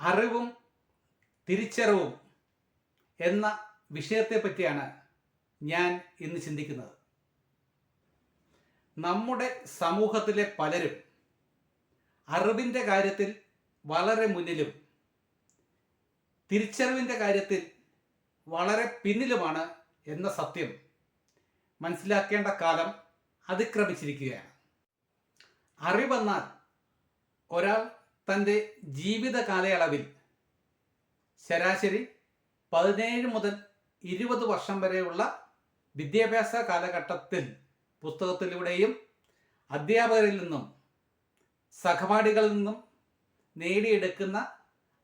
അറിവും തിരിച്ചറിവും എന്ന വിഷയത്തെ പറ്റിയാണ് ഞാൻ ഇന്ന് ചിന്തിക്കുന്നത്. നമ്മുടെ സമൂഹത്തിലെ പലരും അറിവിന്റെ കാര്യത്തിൽ വളരെ മുന്നിലും തിരിച്ചറിവിന്റെ കാര്യത്തിൽ വളരെ പിന്നിലുമാണ് എന്ന സത്യം മനസ്സിലാക്കേണ്ട കാലം അതിക്രമിച്ചിരിക്കുകയാണ്. അറിവെന്നാൽ ഒരാൾ തന്റെ ജീവിത കാലയളവിൽ ശരാശരി പതിനേഴ് മുതൽ ഇരുപത് വർഷം വരെയുള്ള വിദ്യാഭ്യാസ കാലഘട്ടത്തിൽ പുസ്തകത്തിലൂടെയും അധ്യാപകരിൽ നിന്നും സഹപാഠികളിൽ നിന്നും നേടിയെടുക്കുന്ന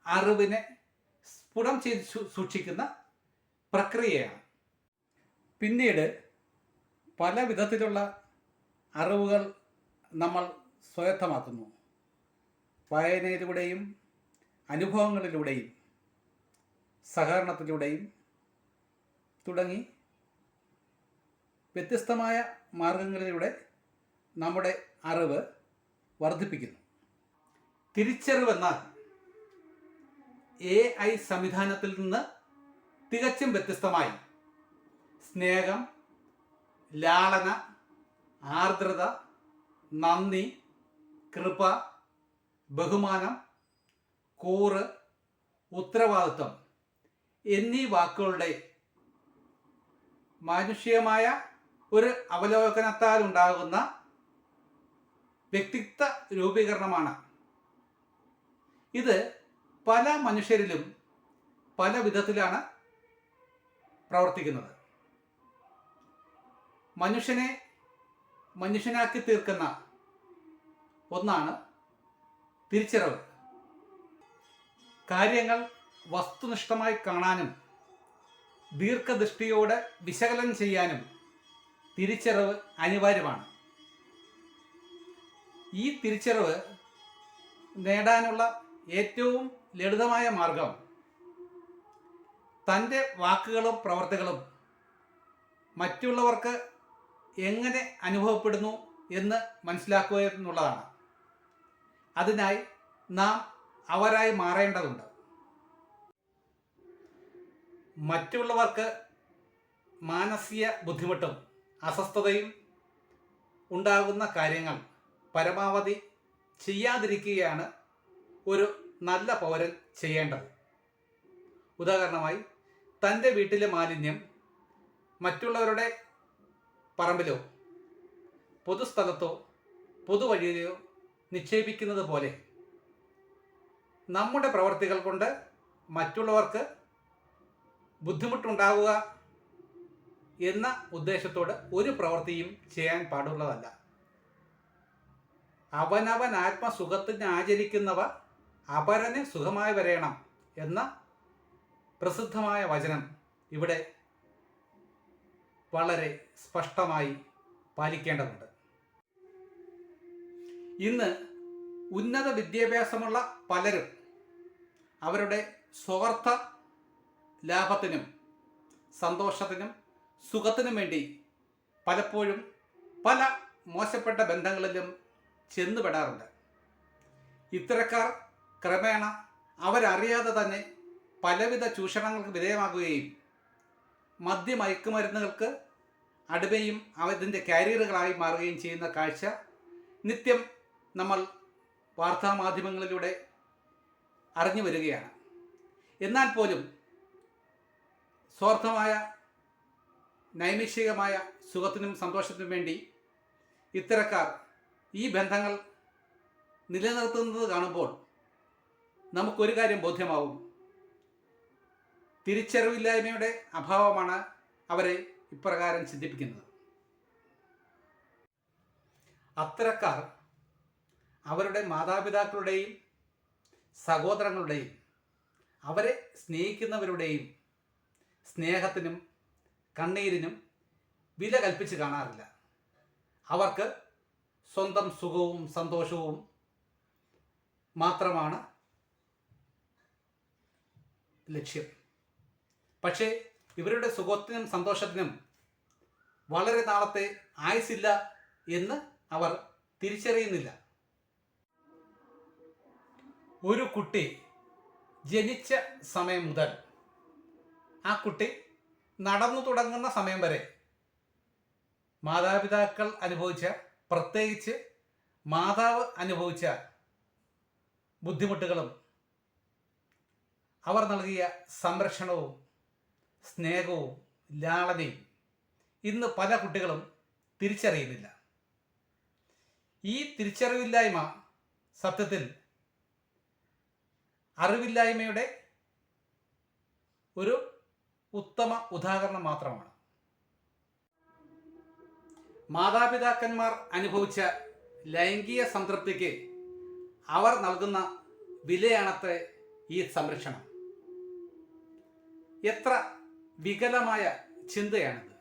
അറിവിനെ സ്ഫുടം ചെയ്ത് സൂക്ഷിക്കുന്ന പ്രക്രിയയാണ്. പിന്നീട് പല വിധത്തിലുള്ള അറിവുകൾ നമ്മൾ സ്വായത്തമാക്കുന്നു. വായനയിലൂടെയും അനുഭവങ്ങളിലൂടെയും സഹകരണത്തിലൂടെയും തുടങ്ങി വ്യത്യസ്തമായ മാർഗങ്ങളിലൂടെ നമ്മുടെ അറിവ് വർദ്ധിപ്പിക്കുന്നു. തിരിച്ചറിവെന്നാൽ എ ഐ സംവിധാനത്തിൽ നിന്ന് തികച്ചും വ്യത്യസ്തമായി സ്നേഹം ലാളന ആർദ്രത നന്ദി കൃപ ബഹുമാനം കൂറ് ഉത്തരവാദിത്വം എന്നീ വാക്കുകളുടെ മാനുഷികമായ ഒരു അവലോകനത്താൽ ഉണ്ടാകുന്ന വ്യക്തിത്വ രൂപീകരണമാണ്. ഇത് പല മനുഷ്യരിലും പല വിധത്തിലാണ് പ്രവർത്തിക്കുന്നത്. മനുഷ്യനെ മനുഷ്യനാക്കി തീർക്കുന്ന ഒന്നാണ് തിരിച്ചറിവ്. കാര്യങ്ങൾ വസ്തുനിഷ്ഠമായി കാണാനും ദീർഘദൃഷ്ടിയോടെ വിശകലനം ചെയ്യാനും തിരിച്ചറിവ് അനിവാര്യമാണ്. ഈ തിരിച്ചറിവ് നേടാനുള്ള ഏറ്റവും ലളിതമായ മാർഗം തന്റെ വാക്കുകളും പ്രവർത്തികളും മറ്റുള്ളവർക്ക് എങ്ങനെ അനുഭവപ്പെടുന്നു എന്ന് മനസ്സിലാക്കുക എന്നുള്ളതാണ്. അതിനായി നാം അവരായി മാറേണ്ടതുണ്ട്. മറ്റുള്ളവർക്ക് മാനസിക ബുദ്ധിമുട്ടും അസ്വസ്ഥതയും ഉണ്ടാകുന്ന കാര്യങ്ങൾ പരമാവധി ചെയ്യാതിരിക്കുകയാണ് ഒരു നല്ല പൗരൻ ചെയ്യേണ്ടത്. ഉദാഹരണമായി തന്റെ വീട്ടിലെ മാലിന്യം മറ്റുള്ളവരുടെ പറമ്പിലോ പൊതുസ്ഥലത്തോ പൊതുവഴിയിലോ നിക്ഷേപിക്കുന്നത് പോലെ നമ്മുടെ പ്രവർത്തികൾ കൊണ്ട് മറ്റുള്ളവർക്ക് ബുദ്ധിമുട്ടുണ്ടാവുക എന്ന ഉദ്ദേശത്തോട് ഒരു പ്രവൃത്തിയും ചെയ്യാൻ പാടുള്ളതല്ല. അവനവൻ ആത്മസുഖത്തിന് ആചരിക്കുന്നവ അപരന് സുഖമായി വരയണം എന്ന പ്രസിദ്ധമായ വചനം ഇവിടെ വളരെ സ്പഷ്ടമായി പാലിക്കേണ്ടതുണ്ട്. ഇന്ന് ഉന്നത വിദ്യാഭ്യാസമുള്ള പലരും അവരുടെ സ്വാർത്ഥ ലാഭത്തിനും സന്തോഷത്തിനും സുഖത്തിനും വേണ്ടി പലപ്പോഴും പല മോശപ്പെട്ട ബന്ധങ്ങളിലും ചെന്നുപെടാറുണ്ട് ഇത്തരക്കാർ ക്രമേണ അവരറിയാതെ തന്നെ പലവിധ ചൂഷണങ്ങൾക്ക് വിധേയമാകുകയും മദ്യമയക്കുമരുന്നുകൾക്ക് അടിമയും അവതിന്റെ കാരിയറുകളായി മാറുകയും ചെയ്യുന്ന കാഴ്ച നിത്യം നമ്മൾ വാർത്താമാധ്യമങ്ങളിലൂടെ അറിഞ്ഞു വരികയാണ്. എന്നാൽ പോലും സ്വാർത്ഥമായ നൈമിഷികമായ സുഖത്തിനും സന്തോഷത്തിനും വേണ്ടി ഇത്തരക്കാർ ഈ ബന്ധങ്ങൾ നിലനിർത്തുന്നത് കാണുമ്പോൾ നമുക്കൊരു കാര്യം ബോധ്യമാവും. തിരിച്ചറിവില്ലായ്മയുടെ അഭാവമാണ് അവരെ ഇപ്രകാരം ചിന്തിപ്പിക്കുന്നത്. അത്തരക്കാർ അവരുടെ മാതാപിതാക്കളുടെയും സഹോദരങ്ങളുടെയും അവരെ സ്നേഹിക്കുന്നവരുടെയും സ്നേഹത്തിനും കണ്ണീരിനും വില കൽപ്പിച്ച് കാണാറില്ല. അവർക്ക് സ്വന്തം സുഖവും സന്തോഷവും മാത്രമാണ് ലക്ഷ്യം. പക്ഷേ ഇവരുടെ സുഖത്തിനും സന്തോഷത്തിനും വളരെ നാളത്തെ ആയുസില്ല എന്ന് അവർ തിരിച്ചറിയുന്നില്ല. ഒരു കുട്ടി ജനിച്ച സമയം മുതൽ ആ കുട്ടി നടന്നു തുടങ്ങുന്ന സമയം വരെ മാതാപിതാക്കൾ അനുഭവിച്ച പ്രത്യേകിച്ച് മാതാവ് അനുഭവിച്ച ബുദ്ധിമുട്ടുകളും അവർ നൽകിയ സംരക്ഷണവും സ്നേഹവും ലാളനയും ഇന്ന് പല കുട്ടികളും തിരിച്ചറിയുന്നില്ല. ഈ തിരിച്ചറിവില്ലായ്മ സത്യത്തിൽ അറിവില്ലായ്മയുടെ ഒരു ഉത്തമ ഉദാഹരണം മാത്രമാണ്. മാതാപിതാക്കന്മാർ അനുഭവിച്ച ലൈംഗിക സംതൃപ്തിക്ക് അവർ നൽകുന്ന വിലയാണത്രേ ഈ സംരക്ഷണം. എത്ര വികലമായ ചിന്തയാണിത്.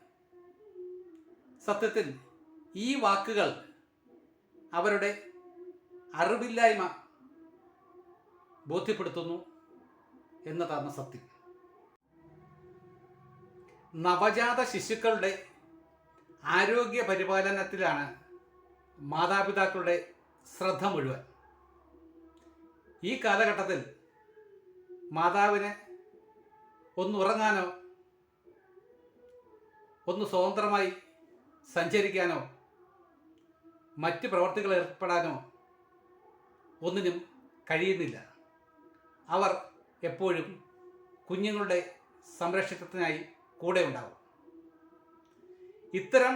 സത്യത്തിൽ ഈ വാക്കുകൾ അവരുടെ അറിവില്ലായ്മ ബോധ്യപ്പെടുത്തുന്നു എന്നതാണ് സത്യം. നവജാത ശിശുക്കളുടെ ആരോഗ്യ പരിപാലനത്തിലാണ് മാതാപിതാക്കളുടെ ശ്രദ്ധ മുഴുവൻ. ഈ കാലഘട്ടത്തിൽ മാതാവിനെ ഒന്ന് ഉറങ്ങാനോ ഒന്ന് സ്വതന്ത്രമായി സഞ്ചരിക്കാനോ മറ്റ് പ്രവർത്തികൾ ഏർപ്പെടാനോ ഒന്നിനും കഴിയുന്നില്ല. അവർ എപ്പോഴും കുഞ്ഞുങ്ങളുടെ സംരക്ഷണത്തിനായി കൂടെ ഉണ്ടാവും. ഇത്തരം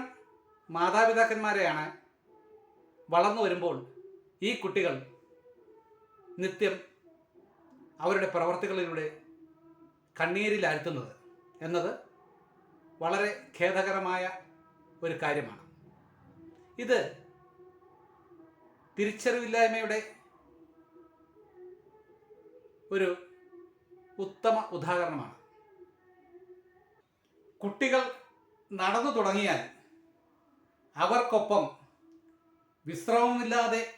മാതാപിതാക്കന്മാരെയാണ് വളർന്നു വരുമ്പോൾ ഈ കുട്ടികൾ നിത്യം അവരുടെ പ്രവർത്തികളിലൂടെ കണ്ണീരിൽ കണ്ണീരിലാഴ്ത്തുന്നത് എന്നത് വളരെ ഖേദകരമായ ഒരു കാര്യമാണ്. ഇത് തിരിച്ചറിവില്ലായ്മയുടെ ഒരു ഉത്തമ ഉദാഹരണമാണ്. കുട്ടികൾ നടന്നു തുടങ്ങിയാൽ അവർക്കൊപ്പം വിശ്രമമില്ലാതെ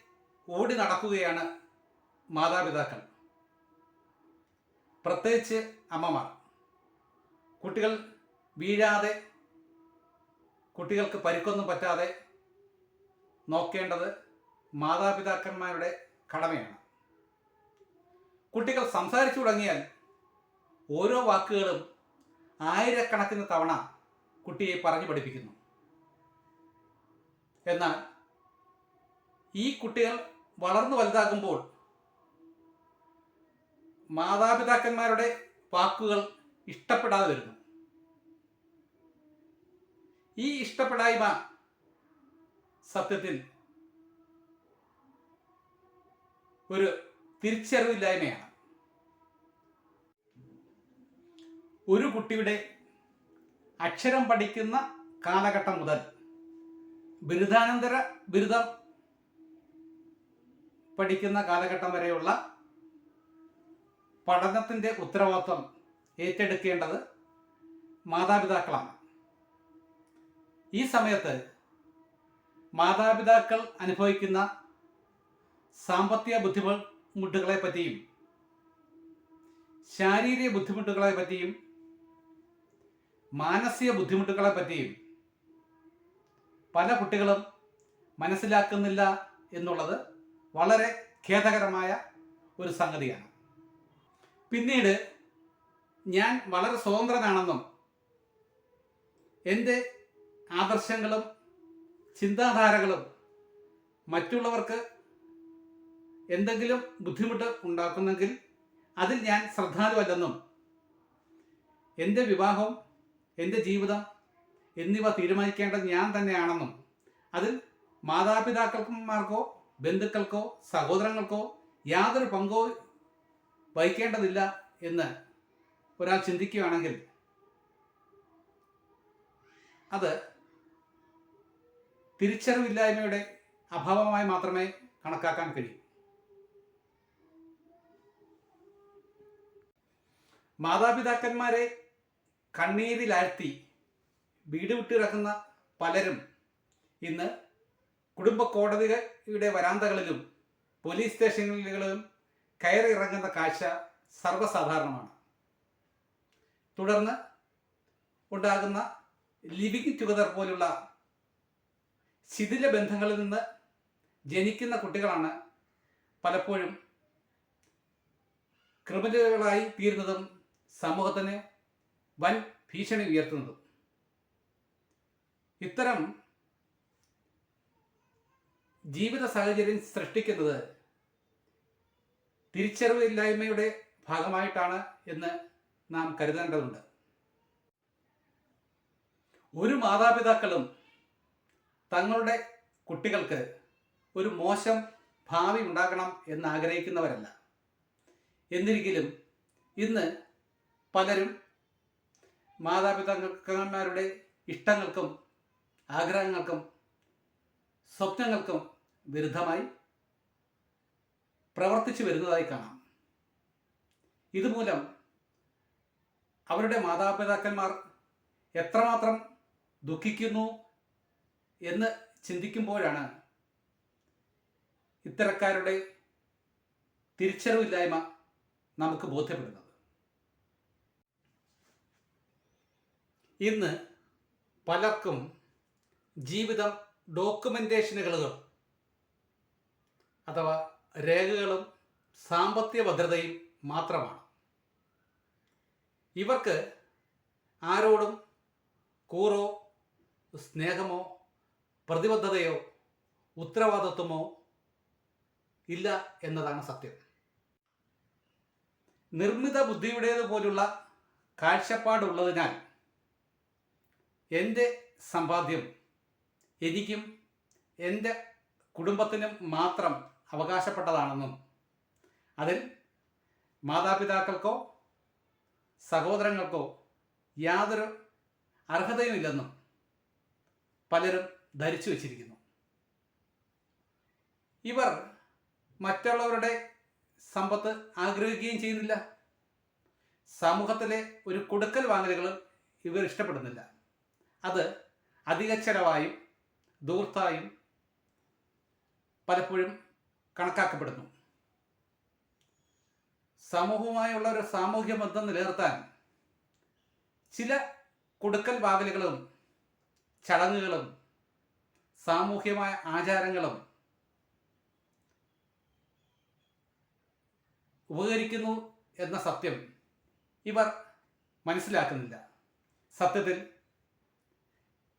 ഓടി നടക്കുകയാണ് മാതാപിതാക്കൾ. പ്രത്യേകിച്ച് അമ്മമാർ. കുട്ടികൾ വീഴാതെ കുട്ടികൾക്ക് പരിക്കൊന്നും പറ്റാതെ നോക്കേണ്ടത് മാതാപിതാക്കന്മാരുടെ കടമയാണ്. കുട്ടികൾ സംസാരിച്ചു തുടങ്ങിയാൽ ഓരോ വാക്കുകളും ആയിരക്കണക്കിന് തവണ കുട്ടിയെ പറഞ്ഞു പഠിപ്പിക്കുന്നു. എന്നാൽ ഈ കുട്ടികൾ വളർന്നു വലുതാകുമ്പോൾ മാതാപിതാക്കന്മാരുടെ വാക്കുകൾ ഇഷ്ടപ്പെടാതെ വരുന്നു. ഈ ഇഷ്ടപ്പെടായ്മ സത്യത്തിൽ ഒരു തിരിച്ചറിവില്ലായ്മയാണ്. ഒരു കുട്ടിയുടെ അക്ഷരം പഠിക്കുന്ന കാലഘട്ടം മുതൽ ബിരുദാനന്തര ബിരുദം പഠിക്കുന്ന കാലഘട്ടം വരെയുള്ള പഠനത്തിന്റെ ഉത്തരവാദിത്വം ഏറ്റെടുക്കേണ്ടത് മാതാപിതാക്കളാണ്. ഈ സമയത്ത് മാതാപിതാക്കൾ അനുഭവിക്കുന്ന സാമ്പത്തിക ബുദ്ധിമുട്ടുകളെ പറ്റിയും ശാരീരിക ബുദ്ധിമുട്ടുകളെ പറ്റിയും മാനസിക ബുദ്ധിമുട്ടുകളെ പറ്റിയും പല കുട്ടികളും മനസ്സിലാക്കുന്നില്ല എന്നുള്ളത് വളരെ ഖേദകരമായ ഒരു സംഗതിയാണ്. പിന്നീട് ഞാൻ വളരെ സ്വതന്ത്രനാണെന്നും എന്റെ ആദർശങ്ങളും ചിന്താധാരകളും മറ്റുള്ളവർക്ക് എന്തെങ്കിലും ബുദ്ധിമുട്ട് ഉണ്ടാക്കുന്നെങ്കിൽ അതിൽ ഞാൻ ശ്രദ്ധാലുവല്ലെന്നും എന്റെ വിവാഹം എന്റെ ജീവിതം എന്നിവ തീരുമാനിക്കേണ്ടത് ഞാൻ തന്നെയാണെന്നും അതിൽ മാതാപിതാക്കന്മാർക്കോ ബന്ധുക്കൾക്കോ സഹോദരങ്ങൾക്കോ യാതൊരു പങ്കോ വഹിക്കേണ്ടതില്ല എന്ന് ഒരാൾ ചിന്തിക്കുകയാണെങ്കിൽ അത് തിരിച്ചറിവില്ലായ്മയുടെ അഭാവമായി മാത്രമേ കണക്കാക്കാൻ കഴിയൂ. മാതാപിതാക്കന്മാരെ കണ്ണീരിലാഴ്ത്തി വീട് വിട്ടിറക്കുന്ന പലരും ഇന്ന് കുടുംബ കോടതിയുടെ വരാന്തകളിലും പോലീസ് സ്റ്റേഷനുകളിലും കയറി ഇറങ്ങുന്ന കാഴ്ച സർവസാധാരണമാണ്. തുടർന്ന് ഉണ്ടാകുന്ന ലിവിങ് ടുഗദർ പോലുള്ള ശിഥില ബന്ധങ്ങളിൽ നിന്ന് ജനിക്കുന്ന കുട്ടികളാണ് പലപ്പോഴും ക്രിമിനലുകളായി തീരുന്നതും സമൂഹത്തിന് വൻ ഭീഷണി ഉയർത്തുന്നത്. ഇത്തരം ജീവിത സാഹചര്യം സൃഷ്ടിക്കുന്നത് തിരിച്ചറിവില്ലായ്മയുടെ ഭാഗമായിട്ടാണ് എന്ന് നാം കരുതേണ്ടതുണ്ട്. ഒരു മാതാപിതാക്കളും തങ്ങളുടെ കുട്ടികൾക്ക് ഒരു മോശം ഭാവി ഉണ്ടാകണം എന്ന് ആഗ്രഹിക്കുന്നവരല്ല. എന്നിരിക്കലും ഇന്ന് പലരും മാതാപിതാക്കന്മാരുടെ ഇഷ്ടങ്ങൾക്കും ആഗ്രഹങ്ങൾക്കും സ്വപ്നങ്ങൾക്കും വിരുദ്ധമായി പ്രവർത്തിച്ചു വരുന്നതായി കാണാം. ഇതുമൂലം അവരുടെ മാതാപിതാക്കന്മാർ എത്രമാത്രം ദുഃഖിക്കുന്നു എന്ന് ചിന്തിക്കുമ്പോഴാണ് ഇത്തരക്കാരുടെ തിരിച്ചറിവില്ലായ്മ നമുക്ക് ബോധ്യപ്പെടുന്നത്. ഇന്ന് പലർക്കും ജീവിതം ഡോക്യുമെന്റേഷനുകളും അഥവാ രേഖകളും സാമ്പത്തിക ഭദ്രതയും മാത്രമാണ്. ഇവർക്ക് ആരോടും കൂറോ സ്നേഹമോ പ്രതിബദ്ധതയോ ഉത്തരവാദിത്വമോ ഇല്ല എന്നതാണ് സത്യം. നിർമ്മിത ബുദ്ധിയുടേതുപോലുള്ള കാഴ്ചപ്പാടുള്ളതിനാൽ എന്റെ സമ്പാദ്യം എനിക്കും എന്റെ കുടുംബത്തിനും മാത്രം അവകാശപ്പെട്ടതാണെന്നും അതിൽ മാതാപിതാക്കൾക്കോ സഹോദരങ്ങൾക്കോ യാതൊരു അർഹതയുമില്ലെന്നും പലരും ധരിച്ചു വച്ചിരിക്കുന്നു. ഇവർ മറ്റുള്ളവരുടെ സമ്പത്ത് ആഗ്രഹിക്കുകയും ചെയ്യുന്നില്ല. സമൂഹത്തിലെ ഒരു കൊടുക്കൽ വാങ്ങലുകൾ ഇവർ ഇഷ്ടപ്പെടുന്നില്ല. അത് അധിക ചെലവായും ദൂർത്തായും പലപ്പോഴും കണക്കാക്കപ്പെടുന്നു. സമൂഹവുമായുള്ള ഒരു സാമൂഹ്യ ബന്ധം നിലനിർത്താൻ ചില കൊടുക്കൽ വാകലുകളും ചടങ്ങുകളും സാമൂഹ്യമായ ആചാരങ്ങളും ഉപകരിക്കുന്നു എന്ന സത്യം ഇവർ മനസ്സിലാക്കുന്നില്ല. സത്യത്തിൽ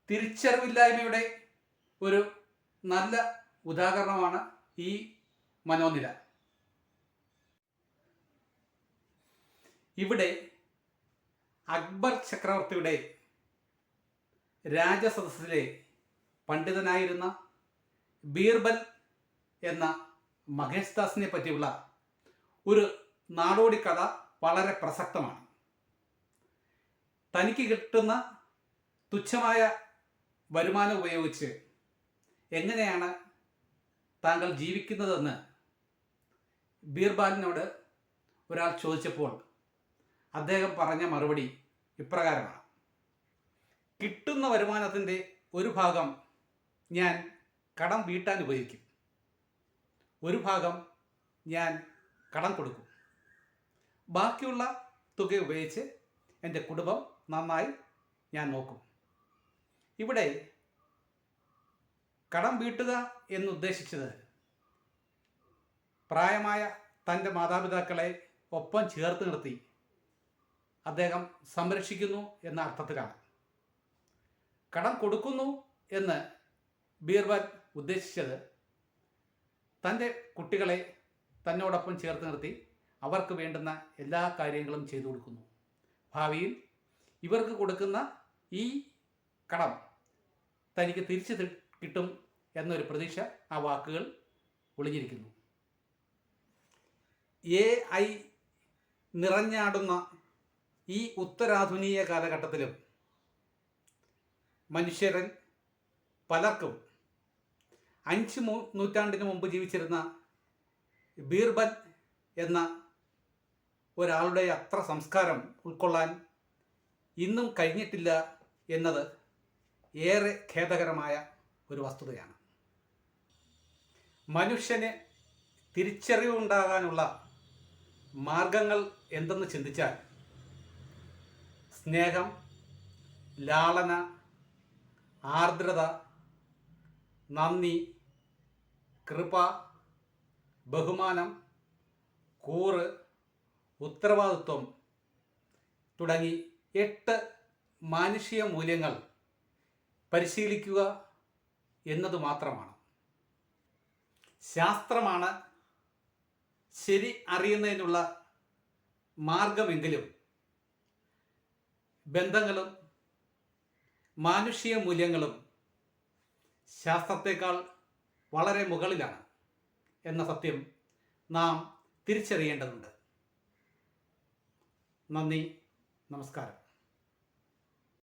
തിരിച്ചറിവില്ലായ്മയുടെ ഒരു നല്ല ഉദാഹരണമാണ് ഈ മനോനില. ഇവിടെ അക്ബർ ചക്രവർത്തിയുടെ രാജസദസ്സിലെ പണ്ഡിതനായിരുന്ന ബീർബൽ എന്ന മഹേഷ് ദാസിനെ പറ്റിയുള്ള ഒരു നാടോടി കഥ വളരെ പ്രസക്തമാണ്. തനിക്ക് കിട്ടുന്ന തുച്ഛമായ വരുമാനം ഉപയോഗിച്ച് എങ്ങനെയാണ് താങ്കൾ ജീവിക്കുന്നതെന്ന് ബീർബാലിനോട് ഒരാൾ ചോദിച്ചപ്പോൾ അദ്ദേഹം പറഞ്ഞ മറുപടി ഇപ്രകാരമാണ്. കിട്ടുന്ന വരുമാനത്തിന്റെ ഒരു ഭാഗം ഞാൻ കടം വീട്ടാൻ ഉപയോഗിക്കും. ഒരു ഭാഗം ഞാൻ കടം കൊടുക്കും. ബാക്കിയുള്ള തുക ഉപയോഗിച്ച് എന്റെ കുടുംബം നന്നായി ഞാൻ നോക്കും. ഇവിടെ കടം വീട്ടുക എന്നുദ്ദേശിച്ചത് പ്രായമായ തന്റെ മാതാപിതാക്കളെ ഒപ്പം ചേർത്ത് നിർത്തി അദ്ദേഹം സംരക്ഷിക്കുന്നു എന്ന അർത്ഥത്തിലാണ്. കടം കൊടുക്കുന്നു എന്ന് ബീർബൽ ഉദ്ദേശിച്ചത് തന്റെ കുട്ടികളെ തന്നോടൊപ്പം ചേർത്ത് നിർത്തി അവർക്ക് വേണ്ടുന്ന എല്ലാ കാര്യങ്ങളും ചെയ്തു കൊടുക്കുന്നു. ഭാവിയിൽ ഇവർക്ക് കൊടുക്കുന്ന ഈ കടം. തനിക്ക് തിരിച്ചു കിട്ടും എന്നൊരു പ്രതീക്ഷ ആ വാക്കുകൾ ഒളിഞ്ഞിരിക്കുന്നു. എ ഐ നിറഞ്ഞാടുന്ന ഈ ഉത്തരാധുനിക കാലഘട്ടത്തിലും മനുഷ്യരൻ പലർക്കും അഞ്ച് നൂറ്റാണ്ടിന് മുമ്പ് ജീവിച്ചിരുന്ന ബീർബൽ എന്ന ഒരാളുടെ അത്ര സംസ്കാരം ഉൾക്കൊള്ളാൻ ഇന്നും കഴിഞ്ഞിട്ടില്ല എന്നത് ഏറെ ഖേദകരമായ ഒരു വസ്തുതയാണ്. മനുഷ്യന് തിരിച്ചറിവുണ്ടാകാനുള്ള മാർഗങ്ങൾ എന്തെന്ന് ചിന്തിച്ചാൽ സ്നേഹം ലാളന ആർദ്രത നന്ദി കൃപ ബഹുമാനം കൂറ് ഉത്തരവാദിത്വം തുടങ്ങി എട്ട് മാനുഷിക മൂല്യങ്ങൾ പരിശീലിക്കുക എന്നത് മാത്രമാണ്. ശാസ്ത്രമാണ് ശരി അറിയുന്നതിനുള്ള മാർഗമെങ്കിലും ബന്ധങ്ങളും മാനുഷിക മൂല്യങ്ങളും ശാസ്ത്രത്തെക്കാൾ വളരെ മുകളിലാണ് എന്ന സത്യം നാം തിരിച്ചറിയേണ്ടതുണ്ട്. നന്ദി നമസ്കാരം.